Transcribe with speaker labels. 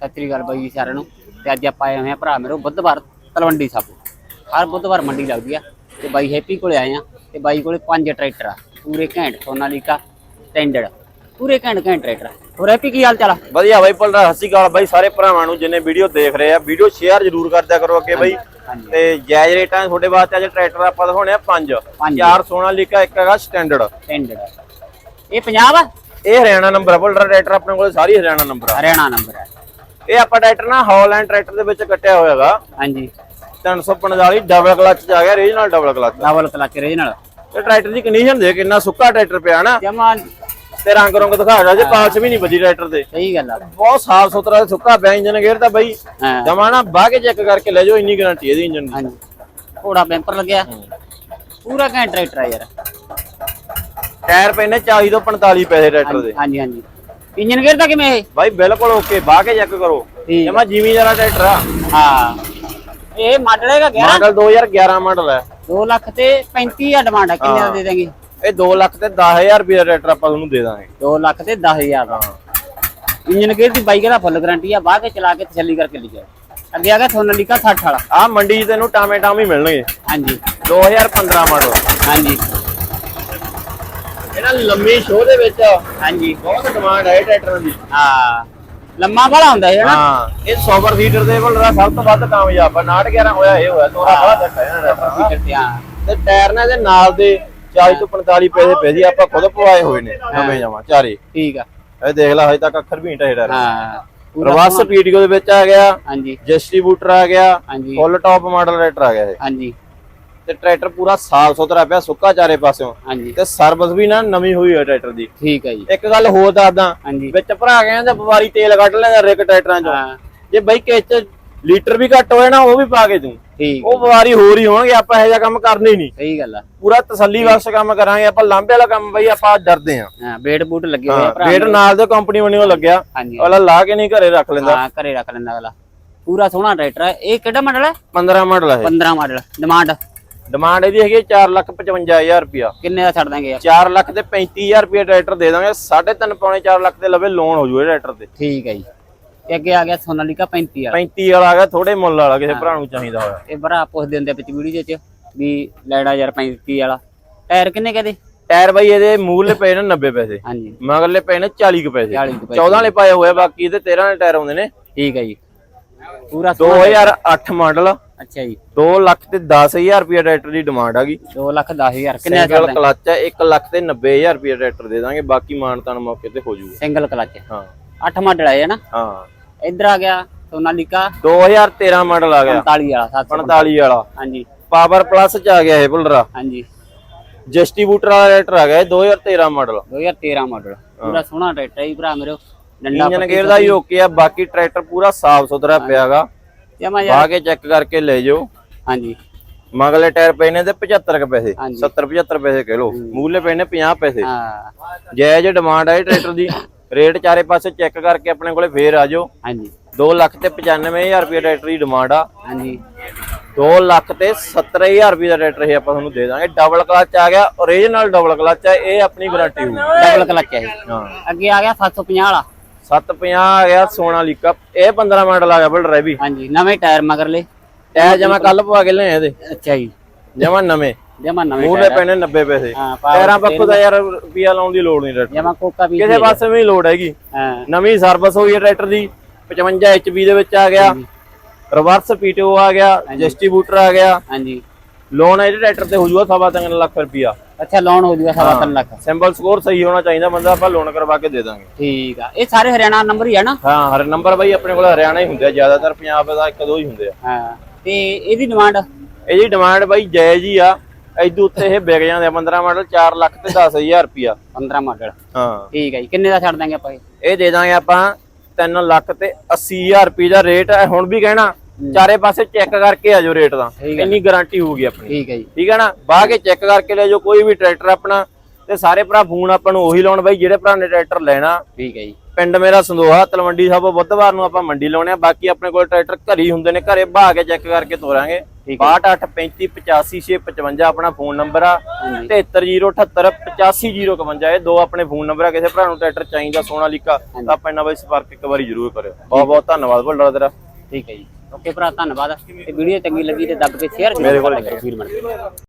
Speaker 1: ਸਤਿ ਸ੍ਰੀ ਅਕਾਲ ਬਾਈ ਜੀ ਸਾਰਿਆਂ ਨੂੰ। ਤੇ ਅੱਜ ਆਪਾਂ ਆਏ ਹੋਏ ਆ ਭਰਾ ਮੇਰੇ ਬੁੱਧਵਾਰ ਤਲਵੰਡੀ ਸਾਬੋ ਹਰ ਬੁੱਧਵਾਰ ਮੰਡੀ ਲੱਗਦੀ ਆ। ਤੇ ਬਾਈ ਹੈਪੀ ਕੋਲੇ ਆਏ ਆ। ਤੇ ਬਾਈ ਕੋਲੇ ਪੰਜ ਟਰੈਕਟਰ ਆ। ਪੂਰੇ ਘੈਂਟ ਸੋਨਾਲੀਕਾ ਸਟੈਂਡਰਡ। ਪੂਰੇ ਘੈਂਟ ਘੈਂਟ ਟਰੈਕਟਰ ਆ। ਹੋਰ ਹੈਪੀ ਕੀ ਹਾਲ ਚਾਲ ਆ?
Speaker 2: ਵਧੀਆ ਬਾਈ ਪਲਰਾ ਸਤਿ ਸ਼੍ਰੀ ਅਕਾਲ ਬਾਈ ਸਾਰੇ ਭਰਾਵਾਂ ਨੂੰ ਜਿੰਨੇ ਵੀਡੀਓ ਦੇਖ ਰਹੇ ਆ। ਵੀਡੀਓ ਸ਼ੇਅਰ ਜਰੂਰ ਕਰਦਿਆ ਕਰੋ ਅੱਗੇ ਬਾਈ। ਤੇ ਜਾਇਜ਼ ਰੇਟਾਂ ਤੁਹਾਡੇ ਵਾਸਤੇ ਅੱਜ ਟਰੈਕਟਰ ਆਪਾਂ ਦਿਖਾਉਣੇ ਆ ਪੰਜ। ਚਾਰ ਸੋਨਾਲੀਕਾ ਇੱਕ ਹੈਗਾ ਸਟੈਂਡਰਡ।
Speaker 1: ਸਟੈਂਡਰਡ ਇਹ ਪੰਜਾਬ ਆ?
Speaker 2: ਇਹ ਹਰਿਆਣਾ ਨੰਬਰ ਆ। ਟਰੈਕਟਰ ਆਪਣੇ ਕੋਲ ਸਾਰੀ ਹਰਿਆਣਾ ਨੰਬਰ ਆ।
Speaker 1: ਹਰਿਆਣਾ ਨੰਬਰ ਹੈ
Speaker 2: ਇਹ ਆਪਾਂ ਟਰੈਕਟਰ ਨਾ ਹੌਲੈਂਡ ਟਰੈਕਟਰ ਦੇ ਵਿੱਚ ਕੱਟਿਆ ਹੋਇਆ ਹੈਗਾ।
Speaker 1: ਹਾਂਜੀ।
Speaker 2: 345 ਡਬਲ ਕਲਚ ਚ ਆ ਗਿਆ regional double clutch
Speaker 1: double clutch regional
Speaker 2: ਤੇ ਟਰੈਕਟਰ ਦੀ ਕੰਡੀਸ਼ਨ ਦੇ ਕਿੰਨਾ ਸੁੱਕਾ ਟਰੈਕਟਰ ਪਿਆ ਨਾ।
Speaker 1: ਜਮਾ
Speaker 2: ਤੇ ਰੰਗ ਰੰਗ ਦਿਖਾ ਰਿਹਾ ਜੇ ਪਾਲਸ ਵੀ ਨਹੀਂ ਵੱਜੀ ਟਰੈਕਟਰ ਦੇ
Speaker 1: ਸਹੀ ਗੱਲ ਆ।
Speaker 2: ਬਹੁਤ ਸਾਫ਼ ਸੁਥਰਾ ਸੁੱਕਾ ਪਿਆ ਇੰਜਨ ਗੇਅਰ ਤਾਂ ਬਾਈ।
Speaker 1: ਹਾਂ।
Speaker 2: ਜਮਾਣਾ ਬਾਹ ਕੇ ਚੈੱਕ ਕਰਕੇ ਲੈ ਜਾਓ ਇੰਨੀ ਗਾਰੰਟੀ ਇਹਦੀ ਇੰਜਨ ਦੀ।
Speaker 1: ਹਾਂਜੀ। ਘੋੜਾ ਬੈਂਪਰ ਲੱਗਿਆ। ਪੂਰਾ ਘੈਂਟ ਟਰੈਕਟਰ ਆ ਯਾਰ।
Speaker 2: ਟਾਇਰ ਪਏ ਨੇ 40 ਤੋਂ 45 ਪੈਸੇ ਟਰੈਕਟਰ ਦੇ।
Speaker 1: ਹਾਂਜੀ ਹਾਂਜੀ। ਇੰਜਨ ਗੇਅਰ ਦਾ ਕਿਵੇਂ ਇਹ?
Speaker 2: ਬਾਈ ਬਿਲਕੁਲ ਓਕੇ ਬਾਹ ਕੇ ਚੈੱਕ ਕਰੋ।
Speaker 1: ਠੀਕ।
Speaker 2: ਜਮਾ ਜਿਮੀ ਜਰਾ ਟਰੈਕਟਰ ਆ।
Speaker 1: ਹਾਂ। ਇਹ ਮਾਡਲ ਹੈਗਾ 11
Speaker 2: ਮਾਡਲ 2011 ਮਾਡਲ ਹੈ।
Speaker 1: 2 ਲੱਖ ਤੇ 35 ਆ ਡਿਮਾਂਡ ਹੈ ਕਿੰਨੇ ਦਾ ਦੇ ਦੇਂਗੇ
Speaker 2: ਇਹ 2 ਲੱਖ ਤੇ 10000 ਰੁਪਏ ਦਾ ਟਰੈਕਟਰ ਆਪਾਂ ਤੁਹਾਨੂੰ ਦੇ ਦਾਂਗੇ।
Speaker 1: 2 ਲੱਖ ਤੇ 10000 ਦਾ। ਇੰਜਨ ਗੇਅਰ ਦੀ ਬਾਈਕ ਦਾ ਫੁੱਲ ਗਾਰੰਟੀ ਆ ਬਾਹ ਕੇ ਚਲਾ ਕੇ ਤਸੱਲੀ ਕਰਕੇ ਜਾਓ। ਅੱਗੇ ਆ ਗਿਆ ਥੋਨਲਿਕਾ 60 ਵਾਲਾ।
Speaker 2: ਆ ਮੰਡੀ 'ਚ ਤੈਨੂੰ ਟਾਮੇ ਟਾਮ ਹੀ ਮਿਲਣਗੇ
Speaker 1: ਹਾਂਜੀ
Speaker 2: 2015 ਮਾਡਲ।
Speaker 1: ਹਾਂਜੀ।
Speaker 2: ਇਹਨਾਂ ਲੰਮੀ ਸ਼ੋਅ ਦੇ ਵਿੱਚ
Speaker 1: ਹਾਂਜੀ।
Speaker 2: ਬਹੁਤ ਡਿਮਾਂਡ ਹੈ ਟਰੈਕਟਰਾਂ ਦੀ।
Speaker 1: ਹਾਂ। ਲੰਮਾ ਬੜਾ ਹੁੰਦਾ ਹੈ ਨਾ?
Speaker 2: ਹਾਂ। ਇਹ ਸੁਪਰ ਸੀਟਰ ਦੇ ਕੋਲ ਸਭ ਤੋਂ ਵੱਧ ਕਾਮਯਾਬ ਆ। 911 ਹੋਇਆ ਇਹ ਹੋਇਆ। ਤੋਰਾ ਬੜਾ ਘੱਟ ਹੈ ਇਹਨਾਂ ਦਾ।
Speaker 1: ਹਾਂ।
Speaker 2: ਤੇ ਟਾਇਰ ਨੇ ਇਹਦੇ ਨਾਲ ਦੇ 40 ਤੋਂ 45 ਪੈਸੇ ਪਏ ਜੀ ਆਪਾਂ ਖੁਦ ਪਵਾਏ ਹੋਏ ਨੇ ਨਵੇਂ ਜਮਾ ਚਾਰੇ।
Speaker 1: ਠੀਕ ਆ।
Speaker 2: ਇਹ ਦੇਖ ਲੈ ਹਜੇ ਤੱਕ ਅੱਖਰ ਵੀ ਟਾਇਰ
Speaker 1: ਹਾਂ। ਪੂਰਾ
Speaker 2: ਰਵਾਸ। ਪੀਡੀਓ ਦੇ ਵਿੱਚ ਆ ਗਿਆ।
Speaker 1: ਹਾਂਜੀ।
Speaker 2: ਡਿਸਟ੍ਰੀਬਿਊਟਰ ਆ ਗਿਆ।
Speaker 1: ਹਾਂਜੀ।
Speaker 2: ਫੁੱਲ ਟਾਪ ਮਾਡਲ ਟਰੈਕਟਰ ਆ ਗਿਆ ਇਹ।
Speaker 1: ਹਾਂਜੀ।
Speaker 2: ਤੇ ਟਰੈਕਟਰ ਪੂਰਾ ਸਾਫ਼ ਸੁਥਰਾ ਪਿਆ ਸੁੱਕਾ ਚਾਰੇ ਪਾਸਿਓਂ।
Speaker 1: ਹਾਂਜੀ।
Speaker 2: ਤੇ ਸਰਵਿਸ ਵੀ ਨਾ ਨਵੀਂ ਹੋਈ ਹੈ ਟਰੈਕਟਰ ਦੀ।
Speaker 1: ਠੀਕ ਹੈ ਜੀ।
Speaker 2: ਇੱਕ ਗੱਲ ਹੋਰ ਦੱਸਦਾ
Speaker 1: ਹਾਂਜੀ।
Speaker 2: ਵਿੱਚ ਭਰਾ ਕਹਿੰਦੇ ਬਵਾਰੀ ਤੇਲ ਕੱਢ ਲੈਂਦਾ ਰਿਕ ਟਰੈਕਟਰਾਂ ਚੋਂ।
Speaker 1: ਹਾਂ।
Speaker 2: ਜੇ ਬਾਈ ਕਿਸ ਚ ਲੀਟਰ ਵੀ ਘੱਟ ਹੋਏ ਨਾ ਉਹ ਵੀ ਪਾ ਕੇ ਤੂੰ
Speaker 1: ਠੀਕ।
Speaker 2: ਉਹ ਬਵਾਰੀ ਹੋਰ ਹੀ ਹੋਣਗੇ ਆਪਾਂ ਇਹੋ ਜਿਹਾ ਕੰਮ ਕਰਨੇ ਹੀ ਨਹੀਂ।
Speaker 1: ਸਹੀ ਗੱਲ ਆ।
Speaker 2: ਪੂਰਾ ਤਸੱਲੀ ਬਖਸ਼ ਕੰਮ ਕਰਾਂਗੇ ਆਪਾਂ ਲਾਂਬੇ ਵਾਲਾ ਕੰਮ ਬਈ ਆਪਾਂ ਡਰਦੇ ਆਂ।
Speaker 1: ਹਾਂ ਬੇਟ ਬੂਟ ਲੱਗੇ ਹੋਏ ਆ
Speaker 2: ਰੇਟ ਨਾਲ ਦੇ ਕੰਪਨੀ ਬਣੀਓ ਲੱਗਿਆ।
Speaker 1: ਹਾਂਜੀ।
Speaker 2: ਅਗਲਾ ਲਾ ਕੇ ਨਹੀਂ ਘਰੇ ਰੱਖ ਲੈਂਦਾ।
Speaker 1: ਹਾਂ ਘਰੇ ਰੱਖ ਲੈਂਦਾ ਅਗਲਾ। ਪੂਰਾ ਸੋਹਣਾ ਟਰੈਕਟਰ ਹੈ ਇਹ ਕਿਹੜਾ ਮਾਡਲ ਹੈ
Speaker 2: 15 ਮਾਡਲ ਹੈ
Speaker 1: 15 ਮਾਡਲ ਡਿਮਾਂਡ
Speaker 2: ਡਿਮਾਂਡ ਇਹਦੀ ਹੈਗੀ 455000 ਰੁਪਿਆ
Speaker 1: ਕਿੰਨੇ ਦਾ ਛੱਡ ਦਾਂਗੇ ਯਾਰ?
Speaker 2: 4 ਲੱਖ ਤੇ 35000 ਰੁਪਏ ਟਰੈਕਟਰ ਦੇ ਦਾਂਗੇ 3.5 ਪੌਣੇ 4 ਲੱਖ ਦੇ ਲਵੇ ਲੋਨ ਹੋ ਜੂਏ ਟਰੈਕਟਰ ਤੇ।
Speaker 1: ਠੀਕ ਹੈ ਜੀ। ਤੇ ਅੱਗੇ ਆ ਗਿਆ ਸੋਨਾਲੀਕਾ 35 ਵਾਲਾ
Speaker 2: 35 ਵਾਲਾ ਹੈਗਾ ਥੋੜੇ ਮੁੱਲ ਵਾਲਾ ਕਿਸੇ ਭਰਾ ਨੂੰ ਚਾਹੀਦਾ ਹੋਇਆ।
Speaker 1: ਇਹ ਭਰਾ ਪੁੱਛਦੇ ਹੁੰਦੇ ਆ ਵਿੱਚ ਵੀਡੀਓ 'ਚ ਵੀ ਲੈੜਾ ਯਾਰ 35 ਵਾਲਾ। ਟਾਇਰ ਕਿੰਨੇ ਕਹਦੇ?
Speaker 2: ਟਾਇਰ ਬਾਈ ਇਹਦੇ ਮੂਲ ਪਏ ਨੇ 90 ਪੈਸੇ
Speaker 1: ਹਾਂਜੀ।
Speaker 2: ਮਗਰਲੇ ਪਏ ਨੇ 40 ਕੁ ਪੈਸੇ।
Speaker 1: 40 ਕੁ ਪੈਸੇ।
Speaker 2: 14 ਵਾਲੇ ਪਾਏ ਹੋਏ ਆ, ਬਾਕੀ ਇਹਦੇ 13 ਵਾਲੇ ਟਾਇਰ ਆਉਂਦੇ ਨੇ।
Speaker 1: ਠੀਕ ਹੈ ਜੀ। ਪੂਰਾ ਸੋਹਣਾ
Speaker 2: 2008 ਮਾਡਲ।
Speaker 1: ਅੱਛਾ ਜੀ।
Speaker 2: 2 ਲੱਖ ਤੇ 10000 ਰੁਪਏ ਟਰੈਕਟਰ ਦੀ ਡਿਮਾਂਡ ਹੈਗੀ
Speaker 1: 2 ਲੱਖ 10000 ਕਿੰਨੇ ਦਾ
Speaker 2: ਕਲਚ ਹੈ 1 ਲੱਖ ਤੇ 90000 ਰੁਪਏ ਟਰੈਕਟਰ ਦੇ ਦਾਂਗੇ ਬਾਕੀ ਮਾਨਤਾਨ ਮੌਕੇ ਤੇ ਹੋ ਜਾਊਗਾ
Speaker 1: ਸਿੰਗਲ ਕਲਚ
Speaker 2: ਹਾਂ।
Speaker 1: 8 ਮਾਡਲ ਹੈ ਨਾ?
Speaker 2: ਹਾਂ।
Speaker 1: ਇੱਧਰ ਆ ਗਿਆ ਸੋਨਾਲੀਕਾ।
Speaker 2: 2013 ਮਾਡਲ ਆ ਗਿਆ।
Speaker 1: 45 ਵਾਲਾ 700
Speaker 2: 45 ਵਾਲਾ।
Speaker 1: ਹਾਂਜੀ।
Speaker 2: ਪਾਵਰ ਪਲੱਸ ਚ ਆ ਗਿਆ ਇਹ ਬੁਲਰਾ
Speaker 1: ਹਾਂਜੀ।
Speaker 2: ਡਿਸਟ੍ਰੀਬਿਊਟਰ ਵਾਲਾ ਟਰੈਕਟਰ ਆ ਗਿਆ ਇਹ 2013 ਮਾਡਲ
Speaker 1: 2013 ਮਾਡਲ ਪੂਰਾ ਸੋਹਣਾ ਟਰੈਕਟਰ ਹੈ ਭਰਾ ਮੇਰੇ। ਡੰਡਾ
Speaker 2: ਇੰਜਨ ਗੇਅਰ ਦਾ ਹੀ ਓਕੇ ਆ ਬਾਕੀ ਟਰੈਕਟਰ ਪੂਰਾ ਸਾਫ਼ ਸੁਥਰਾ ਪਿਆਗਾ
Speaker 1: ਜਮਾ ਯਾਰ।
Speaker 2: ਪਾ ਕੇ ਚੈੱਕ ਕਰਕੇ ਲੈ ਜਾਓ।
Speaker 1: ਹਾਂਜੀ।
Speaker 2: ਮਗਲੇ ਟਾਇਰ ਪਏ ਨੇ ਤੇ 75 ਕੁ ਪੈਸੇ
Speaker 1: ਹਾਂਜੀ।
Speaker 2: 70 75 ਪੈਸੇ ਕਹਿ ਲਓ। ਮੂਲੇ ਪਏ ਨੇ 50 ਪੈਸੇ।
Speaker 1: ਹਾਂ।
Speaker 2: ਜਾਇਜ਼ ਡਿਮਾਂਡ ਹੈ ਟਰੈਕਟਰ ਦੀ। ਰੇਟ ਚਾਰੇ ਪਾਸੇ ਚੈੱਕ ਕਰਕੇ ਆਪਣੇ ਕੋਲੇ ਫੇਰ ਆ ਜਾਓ।
Speaker 1: ਹਾਂਜੀ।
Speaker 2: 2 ਲੱਖ ਤੇ 95000 ਰੁਪਏ ਟਰੈਕਟਰ ਦੀ ਡਿਮਾਂਡ ਆ।
Speaker 1: ਹਾਂਜੀ।
Speaker 2: 2 ਲੱਖ ਤੇ 70000 ਰੁਪਏ ਦਾ ਟਰੈਕਟਰ ਇਹ ਆਪਾਂ ਤੁਹਾਨੂੰ ਦੇ ਦਾਂਗੇ। ਡਬਲ ਕਲਚ ਆ ਗਿਆ। ਓਰੀਜਨਲ ਡਬਲ ਕਲਚ ਹੈ ਇਹ ਆਪਣੀ ਗਾਰੰਟੀ ਹੋਊ।
Speaker 1: ਡਬਲ ਕਲਚ ਹੈ।
Speaker 2: ਹਾਂ।
Speaker 1: ਅੱਗੇ ਆ ਗਿਆ 750 ਵਾਲਾ।
Speaker 2: 750 ਆ ਗਿਆ ਸੋਨਾਲੀਕਾ ਇਹ 15 ਮਾਡਲ ਆ ਗਿਆ ਬਲਡਰ ਇਹ ਵੀ।
Speaker 1: ਹਾਂਜੀ ਨਵੇਂ ਟਾਇਰ ਮਗਰਲੇ
Speaker 2: ਟਾਇਰ ਜਮਾ ਕੱਲ ਪਵਾ ਕੇ ਲਿਆ ਇਹਦੇ।
Speaker 1: ਅੱਛਾ ਜੀ।
Speaker 2: ਜਮਾ ਨਵੇਂ।
Speaker 1: ਜਮਾ ਨਵੇਂ
Speaker 2: ਮੂਲੇ ਪੈਣੇ 90 ਪੈਸੇ। ਟਾਇਰਾਂ ਪੱਖੋਂ ਤਾਂ ਯਾਰ ਰੁਪਿਆ ਲਾਉਣ ਦੀ ਲੋੜ ਨਹੀਂ ਟਰੈਕਟਰ
Speaker 1: ਜਮਾ ਕੋਕਾ ਵੀ
Speaker 2: ਕਿਸੇ ਪਾਸੇ ਵੀ ਲੋੜ ਹੈਗੀ।
Speaker 1: ਹਾਂ।
Speaker 2: ਨਵੀਂ ਸਰਵਿਸ ਹੋਈ ਹੈ ਟਰੈਕਟਰ ਦੀ। 55 HP ਦੇ ਵਿੱਚ ਆ ਗਿਆ। ਰਿਵਰਸ ਪੀਟੀਓ ਆ ਗਿਆ। ਡਿਸਟ੍ਰੀਬਿਊਟਰ ਆ ਗਿਆ।
Speaker 1: ਹਾਂਜੀ।
Speaker 2: ਲੋਨ ਇਹਦੇ ਟਰੈਕਟਰ ਤੇ ਹੋ ਜੂਗਾ ਸਵਾ ਤਿੰਨ ਲੱਖ ਰੁਪਿਆ
Speaker 1: ਅੱਛਾ ਲੋਨ ਹੋ ਜੂਗਾ ਸਵਾ ਤਿੰਨ ਲੱਖ।
Speaker 2: ਸਿੰਬਲ ਸਕੋਰ ਸਹੀ ਹੋਣਾ ਚਾਹੀਦਾ ਬੰਦਾ ਆਪਾਂ ਲੋਨ ਕਰਵਾ ਕੇ ਦੇ ਦਾਂਗੇ।
Speaker 1: ਠੀਕ ਆ। ਇਹ ਸਾਰੇ ਹਰਿਆਣਾ ਨੰਬਰ ਹੀ ਆ ਨਾ?
Speaker 2: ਹਾਂ ਹਰ ਨੰਬਰ ਬਾਈ ਆਪਣੇ ਕੋਲ ਹਰਿਆਣਾ ਹੀ ਹੁੰਦੇ ਆ ਜ਼ਿਆਦਾਤਰ ਪੰਜਾਬ ਦਾ ਇੱਕ ਦੋ ਹੀ ਹੁੰਦੇ ਆ।
Speaker 1: ਹਾਂ। ਤੇ ਇਹਦੀ ਡਿਮਾਂਡ
Speaker 2: ਇਹਦੀ ਡਿਮਾਂਡ ਬਾਈ ਜਾਇਜ਼ ਹੀ ਆ। ਐਦੂ ਉੱਤੇ ਇਹ ਵਿਕ ਜਾਂਦੇ ਆ 15 ਮਾਡਲ 4 ਲੱਖ ਤੇ 10000 ਰੁਪਿਆ
Speaker 1: 15 ਮਾਡਲ
Speaker 2: ਹਾਂ।
Speaker 1: ਠੀਕ ਹੈ ਜੀ। ਕਿੰਨੇ ਦਾ ਛੱਡ ਦਾਂਗੇ ਆਪਾਂ ਇਹ?
Speaker 2: ਇਹ ਦੇ ਦਾਂਗੇ ਆਪਾਂ 3 ਲੱਖ ਤੇ 80000 ਰੁਪਏ ਦਾ ਰੇਟ ਹੈ ਹੁਣ ਵੀ ਕਹਿਣਾ ਚਾਰੇ ਪਾਸੇ ਚੈੱਕ ਕਰਕੇ ਆ ਜਾਓ ਰੇਟ ਦਾ। ਇੰਨੀ ਗਾਰੰਟੀ ਹੋਊਗੀ ਆਪਣੀ।
Speaker 1: ਠੀਕ ਹੈ ਜੀ।
Speaker 2: ਠੀਕ ਹੈ ਨਾ? ਬਾਹ ਕੇ ਚੈੱਕ ਕਰਕੇ ਲੈ ਜਾਓ ਕੋਈ ਵੀ ਟਰੈਕਟਰ ਆਪਣਾ ਤੇ ਸਾਰੇ ਭਰਾ ਫੋਨ ਆਪਾਂ ਨੂੰ ਉਹੀ ਲਾਉਣ ਬਾਈ ਜਿਹੜੇ ਭਰਾ ਨੇ ਟਰੈਕਟਰ ਲੈਣਾ।
Speaker 1: ਠੀਕ ਹੈ ਜੀ।
Speaker 2: ਪਿੰਡ ਮੇਰਾ ਸੰਦੋਹਾ ਤਲਵੰਡੀ ਸਾਬੋ ਬੁੱਧਵਾਰ ਨੂੰ ਆਪਾਂ ਮੰਡੀ ਲਾਉਣੇ ਆ। ਬਾਕੀ ਆਪਣੇ ਕੋਲ ਟਰੈਕਟਰ ਘਰ ਹੁੰਦੇ ਨੇ ਘਰੇ ਬਹਾ ਕੇ ਚੈੱਕ ਕਰਕੇ ਤੋਰਾਂਗੇ।
Speaker 1: ਠੀਕ ਹੈ।
Speaker 2: 6285585655 ਆਪਣਾ ਫੋਨ ਨੰਬਰ ਆ।
Speaker 1: ਹਾਂਜੀ।
Speaker 2: 7308785051 ਇਹ ਦੋ ਆਪਣੇ ਫੋਨ ਨੰਬਰ ਆ। ਕਿਸੇ ਭਰਾ ਨੂੰ ਟਰੈਕਟਰ ਚਾਹੀਦਾ ਸੋਨਾਲੀਕਾ ਤਾਂ ਆਪਾਂ ਇਹਨਾਂ ਬਾਈ ਸੰਪਰਕ ਇੱਕ ਵਾਰੀ ਜ਼ਰੂਰ ਕਰਿਓ। ਬਹੁਤ ਬਹੁਤ ਧੰਨਵਾਦ ਭੱਲਾ ਤੇਰਾ।
Speaker 1: ਠੀਕ ਹੈ ਜੀ। ਓਕੇ ਭਰਾ ਧੰਨਵਾਦ। ਤੇ ਵੀਡੀਓ ਚੰਗੀ ਲੱਗੀ ਤੇ ਦੱਬ ਕੇ ਸ਼ੇਅਰ
Speaker 2: ਮੇਰੇ ਕੋਲ
Speaker 1: ਕਰੋ ਵੀਰ ਬਣ ਕੇ।